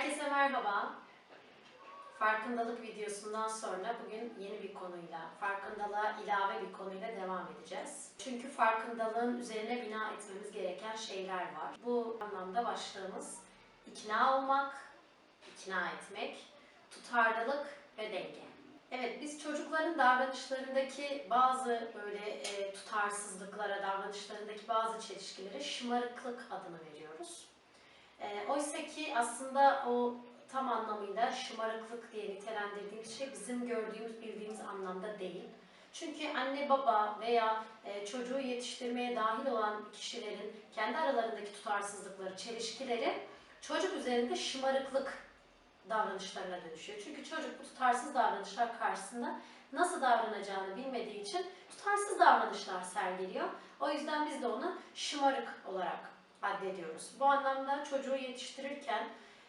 Herkese merhaba. Farkındalık videosundan sonra bugün yeni bir konuyla, farkındalığa ilave bir konuyla devam edeceğiz. Çünkü farkındalığın üzerine bina etmemiz gereken şeyler var. Bu anlamda başlığımız ikna olmak, ikna etmek, tutarlılık ve denge. Evet, biz çocukların davranışlarındaki bazı böyle e, tutarsızlıklara, davranışlarındaki bazı çelişkilere şımarıklık adını veriyoruz. E, Oysa ki aslında o tam anlamıyla şımarıklık diye nitelendirdiğimiz şey bizim gördüğümüz, bildiğimiz anlamda değil. Çünkü anne baba veya e, çocuğu yetiştirmeye dahil olan kişilerin kendi aralarındaki tutarsızlıkları, çelişkileri çocuk üzerinde şımarıklık davranışlarına dönüşüyor. Çünkü çocuk bu tutarsız davranışlar karşısında nasıl davranacağını bilmediği için tutarsız davranışlar sergiliyor. O yüzden biz de onu şımarık olarak addediyoruz. Bu anlamda çocuğu yetiştirirken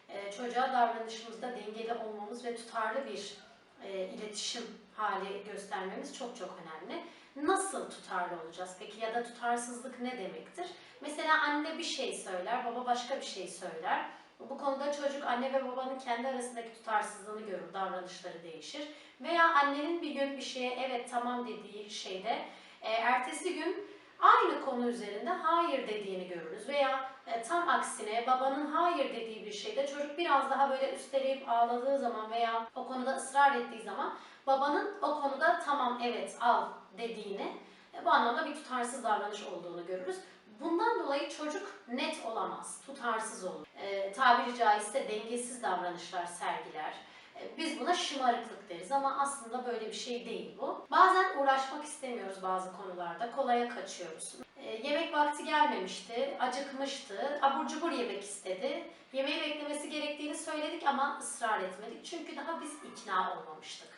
e, çocuğa davranışımızda dengeli olmamız ve tutarlı bir e, iletişim hali göstermemiz çok çok önemli. Nasıl tutarlı olacağız peki ya da tutarsızlık ne demektir? Mesela anne bir şey söyler, baba başka bir şey söyler. Bu konuda çocuk anne ve babanın kendi arasındaki tutarsızlığını görür, davranışları değişir. Veya annenin bir gün bir şeye evet tamam dediği şeyde e, ertesi gün aynı konu üzerinde hayır dediğini görürüz. Veya e, tam aksine babanın hayır dediği bir şeyde çocuk biraz daha böyle üsteleyip ağladığı zaman veya o konuda ısrar ettiği zaman babanın o konuda tamam evet al dediğini e, bu anlamda bir tutarsız davranış olduğunu görürüz. Bundan dolayı çocuk net olamaz, tutarsız olur. E, tabiri caizse dengesiz davranışlar sergiler. Biz buna şımarıklık deriz ama aslında böyle bir şey değil bu. Bazen uğraşmak istemiyoruz bazı konularda, kolaya kaçıyoruz. E, yemek vakti gelmemişti, acıkmıştı, abur cubur yemek istedi. Yemeği beklemesi gerektiğini söyledik ama ısrar etmedik çünkü daha biz ikna olmamıştık.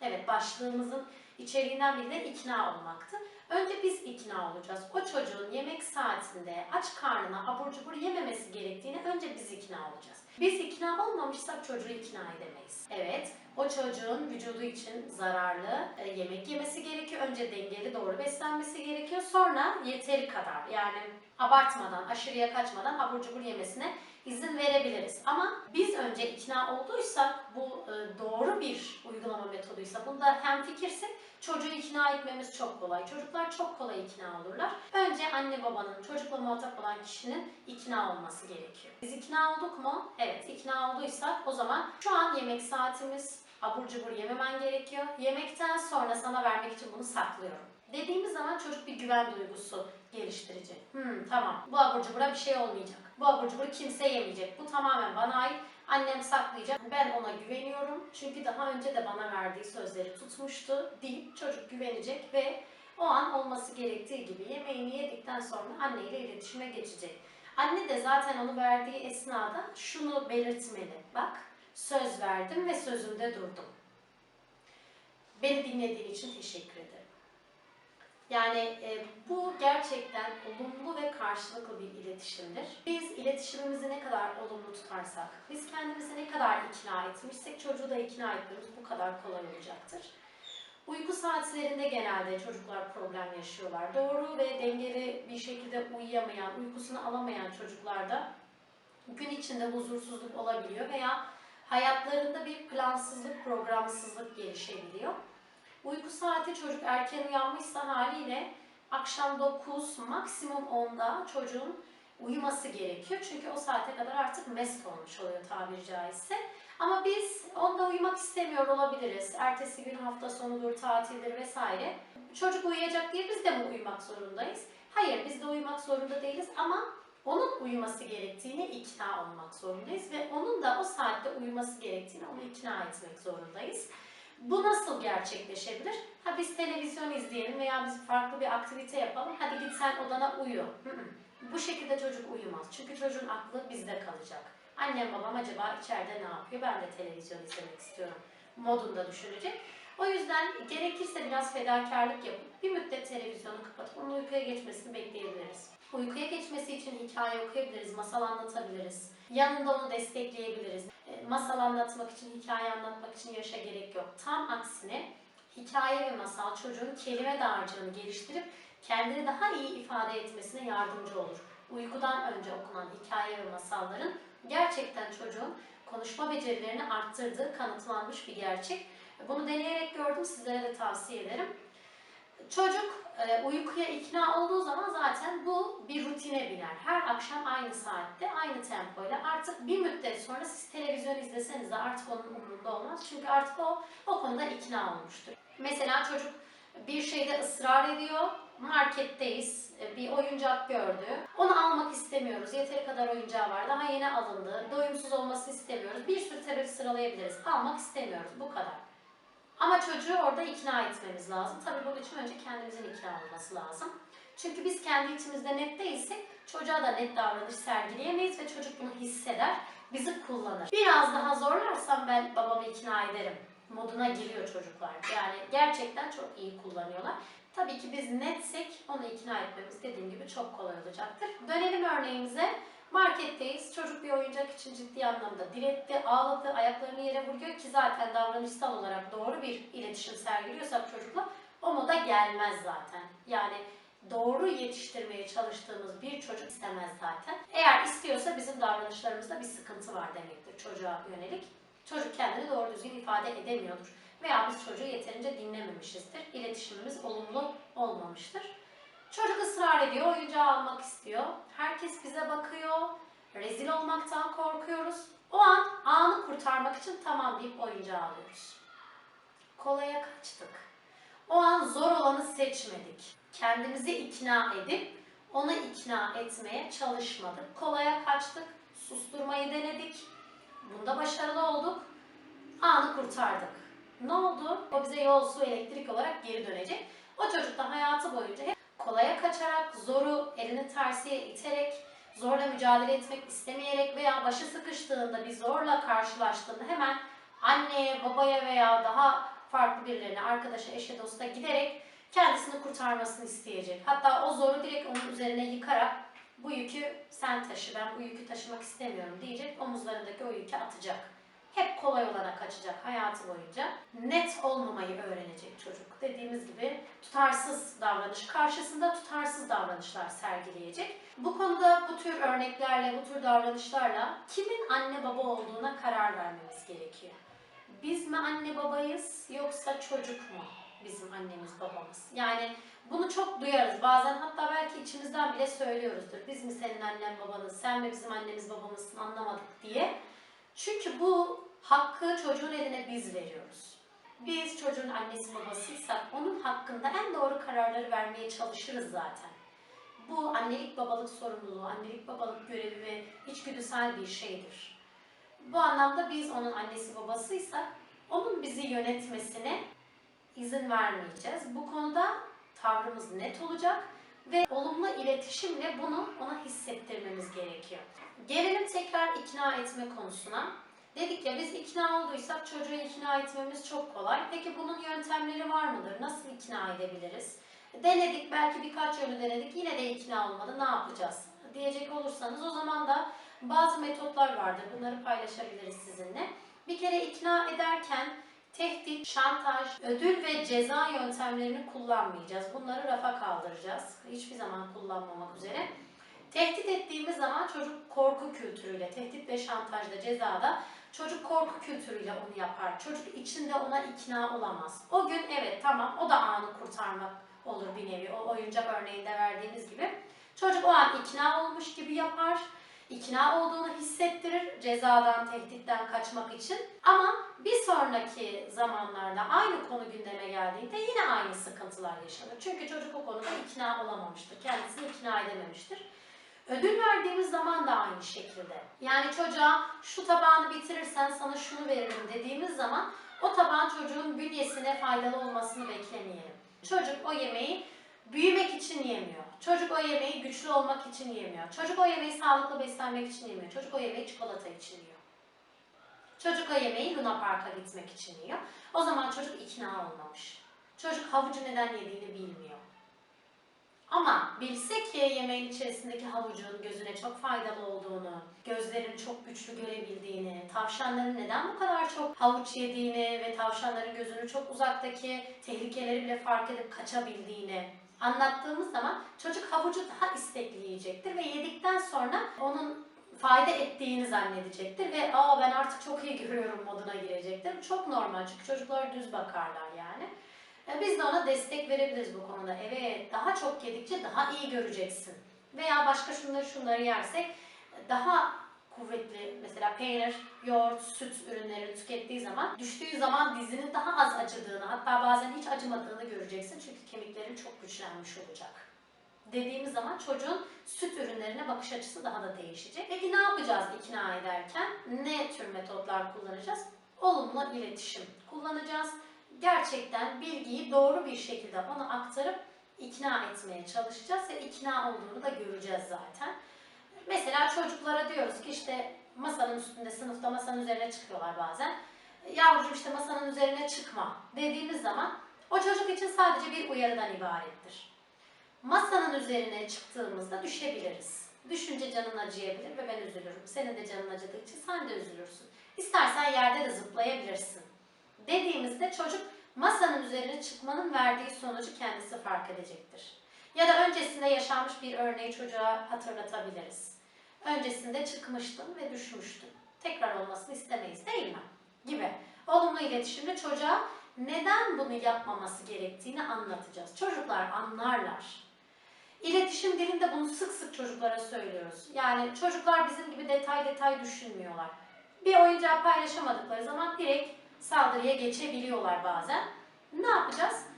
Evet, başlığımızın içeriğinden biri de ikna olmaktı. Önce biz ikna olacağız. O çocuğun yemek saatinde aç karnına abur cubur yememesi gerektiğini önce biz ikna olacağız. Biz ikna olmamışsak çocuğu ikna edemeyiz. Evet, o çocuğun vücudu için zararlı e, yemek yemesi gerekiyor. Önce dengeli doğru beslenmesi gerekiyor. Sonra yeteri kadar yani abartmadan, aşırıya kaçmadan abur cubur yemesine izin verebiliriz. Ama biz önce ikna olduysak bu e, doğru bir uygulama metoduysa bunda hem fikirsek çocuğu ikna etmemiz çok kolay. Çocuklar çok kolay ikna olurlar. Önce anne babanın çocukla muhatap olan kişinin ikna olması gerekiyor. Biz ikna olduk mu? Evet ikna olduysak o zaman şu an yemek saatimiz abur cubur yememen gerekiyor. Yemekten sonra sana vermek için bunu saklıyorum. Dediğimiz zaman çocuk bir güven duygusu geliştirecek. Hmm, tamam bu abur cubura bir şey olmayacak. Bu abur cuburu kimse yemeyecek. Bu tamamen bana ait. Annem saklayacak. Ben ona güveniyorum. Çünkü daha önce de bana verdiği sözleri tutmuştu deyip çocuk güvenecek ve o an olması gerektiği gibi yemeğini yedikten sonra anneyle iletişime geçecek. Anne de zaten onu verdiği esnada şunu belirtmeli. Bak söz verdim ve sözümde durdum. Beni dinlediğin için teşekkür ederim. Yani e, bu gerçekten olumlu ve karşılıklı bir iletişimdir. Biz iletişimimizi ne kadar olumlu tutarsak, biz kendimizi ne kadar ikna etmişsek çocuğu da ikna etmemiz bu kadar kolay olacaktır. Uyku saatlerinde genelde çocuklar problem yaşıyorlar. Doğru ve dengeli bir şekilde uyuyamayan, uykusunu alamayan çocuklarda gün içinde huzursuzluk olabiliyor veya hayatlarında bir plansızlık, programsızlık gelişebiliyor. Uyku saati çocuk erken uyanmışsa haliyle akşam 9, maksimum 10'da çocuğun uyuması gerekiyor. Çünkü o saate kadar artık mest olmuş oluyor tabiri caizse. Ama biz onda uyumak istemiyor olabiliriz. Ertesi gün hafta sonudur, tatildir vesaire. Çocuk uyuyacak diye biz de mi uyumak zorundayız? Hayır, biz de uyumak zorunda değiliz ama onun uyuması gerektiğine ikna olmak zorundayız ve onun da o saatte uyuması gerektiğini onu ikna etmek zorundayız. Bu nasıl gerçekleşebilir? Ha biz televizyon izleyelim veya biz farklı bir aktivite yapalım. Hadi git sen odana uyu. Bu şekilde çocuk uyumaz. Çünkü çocuğun aklı bizde kalacak. Annem babam acaba içeride ne yapıyor? Ben de televizyon izlemek istiyorum modunda düşünecek. O yüzden gerekirse biraz fedakarlık yapıp bir müddet televizyonu kapatıp onun uykuya geçmesini bekleyebiliriz. Uykuya geçmesi için hikaye okuyabiliriz, masal anlatabiliriz. Yanında onu destekleyebiliriz. E, masal anlatmak için, hikaye anlatmak için yaşa gerek yok. Tam aksine hikaye ve masal çocuğun kelime dağarcığını geliştirip kendini daha iyi ifade etmesine yardımcı olur. Uykudan önce okunan hikaye ve masalların gerçekten çocuğun konuşma becerilerini arttırdığı kanıtlanmış bir gerçek. Bunu deneyerek gördüm, sizlere de tavsiye ederim. Çocuk e, uykuya ikna olduğu zaman zaten bu bir rutine biner. Her akşam aynı saatte, aynı tempoyla. Artık bir müddet sonra siz televizyon izleseniz de artık onun umurunda olmaz. Çünkü artık o o konuda ikna olmuştur. Mesela çocuk bir şeyde ısrar ediyor. Marketteyiz, e, bir oyuncak gördü. Onu almak istemiyoruz. Yeteri kadar oyuncağı var. Daha yeni alındı. Doyumsuz olmasını istemiyoruz. Bir sürü sebep sıralayabiliriz. Almak istemiyoruz. Bu kadar. Ama çocuğu orada ikna etmemiz lazım. Tabii bunun için önce kendimizin ikna olması lazım. Çünkü biz kendi içimizde net değilsek çocuğa da net davranış sergileyemeyiz ve çocuk bunu hisseder, bizi kullanır. Biraz daha zorlarsam ben babamı ikna ederim moduna giriyor çocuklar. Yani gerçekten çok iyi kullanıyorlar. Tabii ki biz netsek onu ikna etmemiz dediğim gibi çok kolay olacaktır. Dönelim örneğimize. Marketteyiz. Çocuk bir oyuncak için ciddi anlamda diretti, ağladı, ayaklarını yere vuruyor ki zaten davranışsal olarak doğru bir iletişim sergiliyorsak çocukla o moda gelmez zaten. Yani doğru yetiştirmeye çalıştığımız bir çocuk istemez zaten. Eğer istiyorsa bizim davranışlarımızda bir sıkıntı var demektir çocuğa yönelik. Çocuk kendini doğru düzgün ifade edemiyordur. Veya biz çocuğu yeterince dinlememişizdir. İletişimimiz olumlu olmamıştır. Çocuk ısrar ediyor, oyuncağı almak istiyor. Herkes bize bakıyor. Rezil olmaktan korkuyoruz. O an anı kurtarmak için tamam deyip oyuncağı alıyoruz. Kolaya kaçtık. O an zor olanı seçmedik. Kendimizi ikna edip onu ikna etmeye çalışmadık. Kolaya kaçtık, susturmayı denedik. Bunda başarılı olduk. Anı kurtardık. Ne oldu? O bize yol, su, elektrik olarak geri dönecek. O çocuk da hayatı boyunca hep kolaya kaçarak, zoru elini tersiye iterek, zorla mücadele etmek istemeyerek veya başı sıkıştığında bir zorla karşılaştığında hemen anneye, babaya veya daha farklı birilerine, arkadaşa, eşe, dosta giderek kendisini kurtarmasını isteyecek. Hatta o zoru direkt onun üzerine yıkarak bu yükü sen taşı, ben bu yükü taşımak istemiyorum diyecek, omuzlarındaki o yükü atacak. Hep kolay olana kaçacak hayatı boyunca. Net olmamayı öğrenecek çocuk. Dediğimiz gibi tutarsız davranış karşısında tutarsız davranışlar sergileyecek. Bu konuda bu tür örneklerle, bu tür davranışlarla kimin anne baba olduğuna karar vermemiz gerekiyor. Biz mi anne babayız yoksa çocuk mu bizim annemiz babamız? Yani bunu çok duyarız. Bazen hatta belki içimizden bile söylüyoruzdur. Biz mi senin annen babanız, sen mi bizim annemiz babamızsın anlamadık diye. Çünkü bu hakkı çocuğun eline biz veriyoruz. Biz çocuğun annesi babasıysak onun hakkında en doğru kararları vermeye çalışırız zaten. Bu annelik babalık sorumluluğu, annelik babalık görevi ve içgüdüsel bir şeydir. Bu anlamda biz onun annesi babasıysak onun bizi yönetmesine izin vermeyeceğiz. Bu konuda tavrımız net olacak ve olumlu iletişimle bunu ona hissettirmemiz gerekiyor. Gelelim tekrar ikna etme konusuna. Dedik ya biz ikna olduysak çocuğu ikna etmemiz çok kolay. Peki bunun yöntemleri var mıdır? Nasıl ikna edebiliriz? Denedik belki birkaç yönü denedik yine de ikna olmadı ne yapacağız? Diyecek olursanız o zaman da bazı metotlar vardır. Bunları paylaşabiliriz sizinle. Bir kere ikna ederken tehdit, şantaj, ödül ve ceza yöntemlerini kullanmayacağız. Bunları rafa kaldıracağız. Hiçbir zaman kullanmamak üzere. Tehdit ettiğimiz zaman çocuk korku kültürüyle, tehdit ve şantajda, cezada çocuk korku kültürüyle onu yapar. Çocuk içinde ona ikna olamaz. O gün evet tamam o da anı kurtarmak olur bir nevi. O oyuncak örneğinde verdiğimiz gibi. Çocuk o an ikna olmuş gibi yapar. İkna olduğunu hissettirir cezadan, tehditten kaçmak için. Ama bir sonraki zamanlarda aynı konu gündeme geldiğinde yine aynı sıkıntılar yaşanır. Çünkü çocuk o konuda ikna olamamıştır. Kendisini ikna edememiştir. Ödül verdiğimiz zaman da aynı şekilde. Yani çocuğa şu tabağını bitirirsen sana şunu veririm dediğimiz zaman o tabağın çocuğun bünyesine faydalı olmasını beklemeyelim. Çocuk o yemeği büyümek için yemiyor. Çocuk o yemeği güçlü olmak için yemiyor. Çocuk o yemeği sağlıklı beslenmek için yemiyor. Çocuk o yemeği çikolata için yiyor. Çocuk o yemeği Luna Park'a gitmek için yiyor. O zaman çocuk ikna olmamış. Çocuk havucu neden yediğini bilmiyor. Ama bilse ki yemeğin içerisindeki havucun gözüne çok faydalı olduğunu, gözlerin çok güçlü görebildiğini, tavşanların neden bu kadar çok havuç yediğini ve tavşanların gözünü çok uzaktaki tehlikeleri bile fark edip kaçabildiğini anlattığımız zaman çocuk havucu daha istekli yiyecektir ve yedikten sonra onun fayda ettiğini zannedecektir ve aa ben artık çok iyi görüyorum moduna girecektir. Çok normal çünkü çocuklar düz bakarlar yani. E, Biz de ona destek verebiliriz bu konuda. Evet daha çok yedikçe daha iyi göreceksin. Veya başka şunları şunları yersek daha kuvvetli mesela peynir, yoğurt, süt ürünlerini tükettiği zaman düştüğü zaman dizinin daha az acıdığını hatta bazen hiç acımadığını göreceksin çünkü kemiklerin çok güçlenmiş olacak. Dediğimiz zaman çocuğun süt ürünlerine bakış açısı daha da değişecek. Peki ne yapacağız ikna ederken? Ne tür metotlar kullanacağız? Olumlu iletişim kullanacağız. Gerçekten bilgiyi doğru bir şekilde ona aktarıp ikna etmeye çalışacağız ve ikna olduğunu da göreceğiz zaten. Mesela çocuklara diyoruz ki işte masanın üstünde, sınıfta masanın üzerine çıkıyorlar bazen. Yavrucuğum işte masanın üzerine çıkma dediğimiz zaman o çocuk için sadece bir uyarıdan ibarettir. Masanın üzerine çıktığımızda düşebiliriz. Düşünce canın acıyabilir ve ben üzülürüm. Senin de canın acıdığı için sen de üzülürsün. İstersen yerde de zıplayabilirsin. Dediğimizde çocuk masanın üzerine çıkmanın verdiği sonucu kendisi fark edecektir. Ya da öncesinde yaşanmış bir örneği çocuğa hatırlatabiliriz. Öncesinde çıkmıştın ve düşmüştün. Tekrar olmasını istemeyiz değil mi? Gibi. Olumlu iletişimde çocuğa neden bunu yapmaması gerektiğini anlatacağız. Çocuklar anlarlar. İletişim dilinde bunu sık sık çocuklara söylüyoruz. Yani çocuklar bizim gibi detay detay düşünmüyorlar. Bir oyuncağı paylaşamadıkları zaman direkt saldırıya geçebiliyorlar bazen. Ne yapacağız?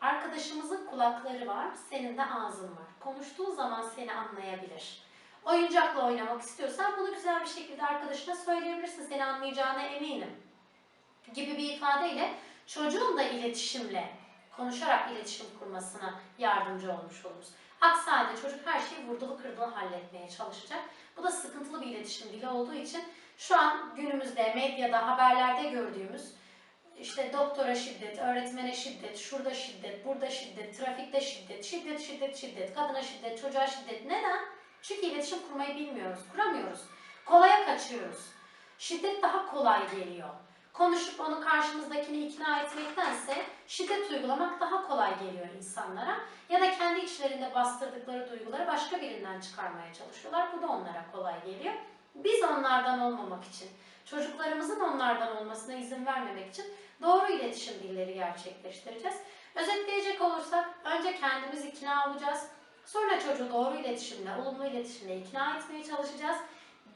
Arkadaşımızın kulakları var, senin de ağzın var. Konuştuğun zaman seni anlayabilir. Oyuncakla oynamak istiyorsan bunu güzel bir şekilde arkadaşına söyleyebilirsin. Seni anlayacağına eminim. Gibi bir ifadeyle çocuğun da iletişimle, konuşarak iletişim kurmasına yardımcı olmuş oluruz. Aksi halde çocuk her şeyi vurdulu kırdılı halletmeye çalışacak. Bu da sıkıntılı bir iletişim dili olduğu için şu an günümüzde medyada, haberlerde gördüğümüz işte doktora şiddet, öğretmene şiddet, şurada şiddet, burada şiddet, trafikte şiddet, şiddet, şiddet, şiddet, kadına şiddet, çocuğa şiddet. Neden? Çünkü iletişim kurmayı bilmiyoruz, kuramıyoruz. Kolaya kaçıyoruz. Şiddet daha kolay geliyor. Konuşup onu karşımızdakini ikna etmektense şiddet uygulamak daha kolay geliyor insanlara. Ya da kendi içlerinde bastırdıkları duyguları başka birinden çıkarmaya çalışıyorlar. Bu da onlara kolay geliyor. Biz onlardan olmamak için, çocuklarımızın onlardan olmasına izin vermemek için doğru iletişim dilleri gerçekleştireceğiz. Özetleyecek olursak önce kendimiz ikna olacağız. Sonra çocuğu doğru iletişimle, olumlu iletişimle ikna etmeye çalışacağız.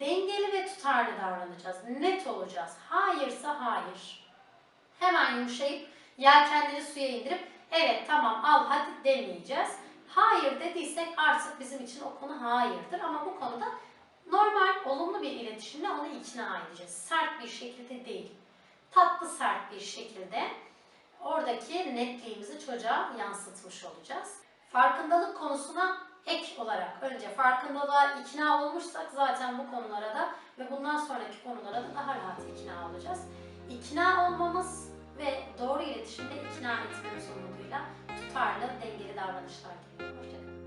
Dengeli ve tutarlı davranacağız. Net olacağız. Hayırsa hayır. Hemen yumuşayıp yelkenleri suya indirip evet tamam al hadi demeyeceğiz. Hayır dediysek artık bizim için o konu hayırdır ama bu konuda normal, olumlu bir iletişimle onu ikna edeceğiz. Sert bir şekilde değil. Tatlı sert bir şekilde oradaki netliğimizi çocuğa yansıtmış olacağız. Farkındalık konusuna ek olarak önce farkındalığa ikna olmuşsak zaten bu konulara da ve bundan sonraki konulara da daha rahat ikna olacağız. İkna olmamız ve doğru iletişimde ikna etmemiz umuduyla tutarlı, dengeli davranışlar diliyorum. Hoşçakalın.